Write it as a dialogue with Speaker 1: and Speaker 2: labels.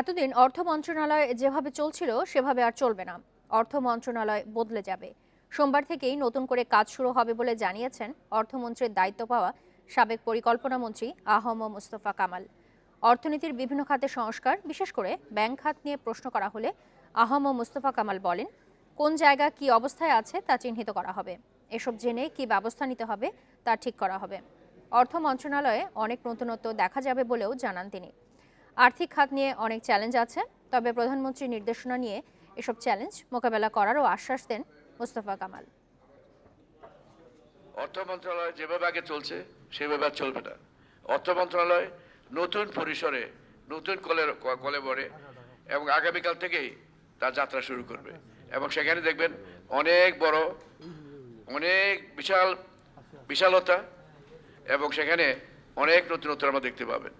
Speaker 1: এতদিন অর্থ মন্ত্রণালয় যেভাবে চলছিল, সেভাবে আর চলবে না। অর্থ মন্ত্রণালয় বদলে যাবে। সোমবার থেকেই নতুন করে কাজ শুরু হবে বলে জানিয়েছেন অর্থমন্ত্রীর দায়িত্ব পাওয়া সাবেক পরিকল্পনা মন্ত্রী আহম মুস্তফা কামাল। অর্থনীতির বিভিন্ন খাতে সংস্কার, বিশেষ করে ব্যাংক খাত নিয়ে প্রশ্ন করা হলে আহম মুস্তফা কামাল বলেন, কোন জায়গা কি অবস্থায় আছে তা চিহ্নিত করা হবে। এসব জেনে কি ব্যবস্থা নিতে হবে তা ঠিক করা হবে। অর্থ মন্ত্রণালয়ে অনেক নতুনত্ব দেখা যাবে বলেও জানান তিনি। আর্থিক খাত নিয়ে অনেক চ্যালেঞ্জ আছে, তবে প্রধানমন্ত্রীর নির্দেশনা নিয়ে এসব চ্যালেঞ্জ মোকাবেলা করারও আশ্বাস দেন মোস্তফা কামাল।
Speaker 2: অর্থ মন্ত্রণালয় যেভাবে আগে চলছে, সেভাবে আর চলবে না। অর্থ মন্ত্রণালয় নতুন পরিসরে, নতুন কলে কলে বড়ে এবং আগামীকাল থেকেই তার যাত্রা শুরু করবে। এবং সেখানে দেখবেন অনেক বড়, অনেক বিশাল, বিশালতা এবং সেখানে অনেক নতুনত্ব আমরা দেখতে পাবেন।